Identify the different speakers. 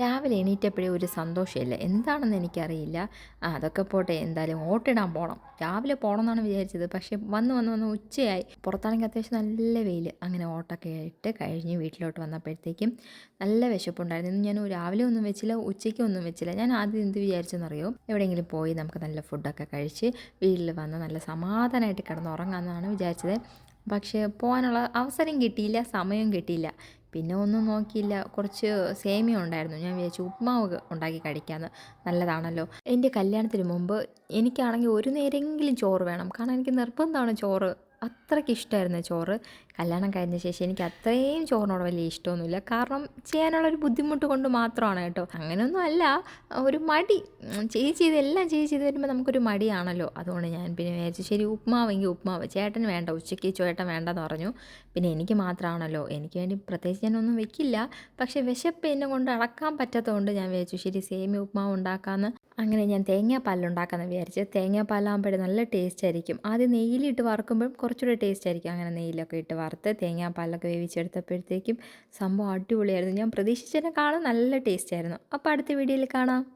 Speaker 1: രാവിലെ എണീറ്റപ്പോഴേ ഒരു സന്തോഷമില്ല. എന്താണെന്ന് എനിക്കറിയില്ല. ആ അതൊക്കെ പോട്ടെ. എന്തായാലും ഓട്ടിടാൻ പോകണം രാവിലെ പോകണം എന്നാണ് വിചാരിച്ചത്. പക്ഷേ വന്ന് വന്ന് വന്ന് ഉച്ചയായി. പുറത്താണെങ്കിൽ അത്യാവശ്യം നല്ല വെയിൽ അങ്ങനെ ഓട്ടൊക്കെ ആയിട്ട് കഴിഞ്ഞ് വീട്ടിലോട്ട് വന്നപ്പോഴത്തേക്കും നല്ല വിശപ്പുണ്ടായിരുന്നു. ഞാൻ രാവിലെ ഒന്നും വെച്ചില്ല ഉച്ചയ്ക്ക് ഒന്നും വെച്ചില്ല. ഞാൻ ആദ്യം എന്ത് വിചാരിച്ചെന്നറിയോ? എവിടെയെങ്കിലും പോയി നമുക്ക് നല്ല ഫുഡൊക്കെ കഴിച്ച് വീട്ടിൽ വന്ന് നല്ല സമാധാനമായിട്ട് കിടന്നുറങ്ങാമെന്നാണ് വിചാരിച്ചത്. പക്ഷേ പോകാനുള്ള അവസരം കിട്ടിയില്ല സമയം കിട്ടിയില്ല. പിന്നെ ഒന്നും നോക്കിയില്ല. കുറച്ച് സേമിയ ഉണ്ടായിരുന്നു. ഞാൻ വിചാരിച്ചു ഉപ്മാവ് ഉണ്ടാക്കി കഴിക്കാമെന്ന് നല്ലതാണല്ലോ. എന്റെ കല്യാണത്തിന് മുമ്പ് എനിക്കാണെങ്കിൽ ഒരു നേരമെങ്കിലും ചോറ് വേണം. കാരണം എനിക്ക് നിർബന്ധമാണ് ചോറ് അത്രയ്ക്ക് ഇഷ്ടമായിരുന്നു ചോറ്. കല്യാണം കഴിഞ്ഞ ശേഷം എനിക്ക് അത്രയും ചോറിനോട് വലിയ ഇഷ്ടമൊന്നുമില്ല. കാരണം ചെയ്യാനുള്ളൊരു ബുദ്ധിമുട്ട് കൊണ്ട് മാത്രമാണ് കേട്ടോ. അങ്ങനെയൊന്നും അല്ല. ഒരു മടി. ചെയ്ത് ചെയ്ത് എല്ലാം ചെയ്ത് വരുമ്പോൾ നമുക്കൊരു മടിയാണല്ലോ. അതുകൊണ്ട് ഞാൻ പിന്നെ വിചാരിച്ചു ശരി ഉപ്മാവെങ്കിൽ ഉപ്മാവ്. ചേട്ടന് വേണ്ട ഉച്ചയ്ക്ക് ചേട്ടൻ വേണ്ടെന്ന് പറഞ്ഞു. പിന്നെ എനിക്ക് മാത്രമാണല്ലോ. എനിക്ക് വേണ്ടി പ്രത്യേകിച്ച് ഞാനൊന്നും വെക്കില്ല. പക്ഷേ വിശപ്പ് എന്നെ കൊണ്ട് അടക്കാൻ പറ്റാത്തതുകൊണ്ട് ഞാൻ വിചാരിച്ചു ശരി സേമിയ ഉപ്മാവ് ഉണ്ടാക്കാമെന്ന് അങ്ങനെ ഞാൻ തേങ്ങാപ്പാലുണ്ടാക്കാമെന്ന് വിചാരിച്ച്. തേങ്ങാപ്പാലാകുമ്പോഴേ നല്ല ടേസ്റ്റ് ആയിരിക്കും. ആദ്യം നെയ്യിലിട്ട് വറുക്കുമ്പോൾ കുറച്ചുകൂടെ ടേസ്റ്റ് ആയിരിക്കും. അങ്ങനെ നെയ്യിലൊക്കെ ഇട്ട് വറുത്ത് തേങ്ങാപ്പാലൊക്കെ വേവിച്ചെടുത്തപ്പോഴത്തേക്കും സംഭവം അടിപൊളിയായിരുന്നു. ഞാൻ പ്രതീക്ഷിച്ചതിനെക്കാളും നല്ല ടേസ്റ്റ് ആയിരുന്നു. അപ്പോൾ അടുത്ത വീഡിയോയിൽ കാണാം.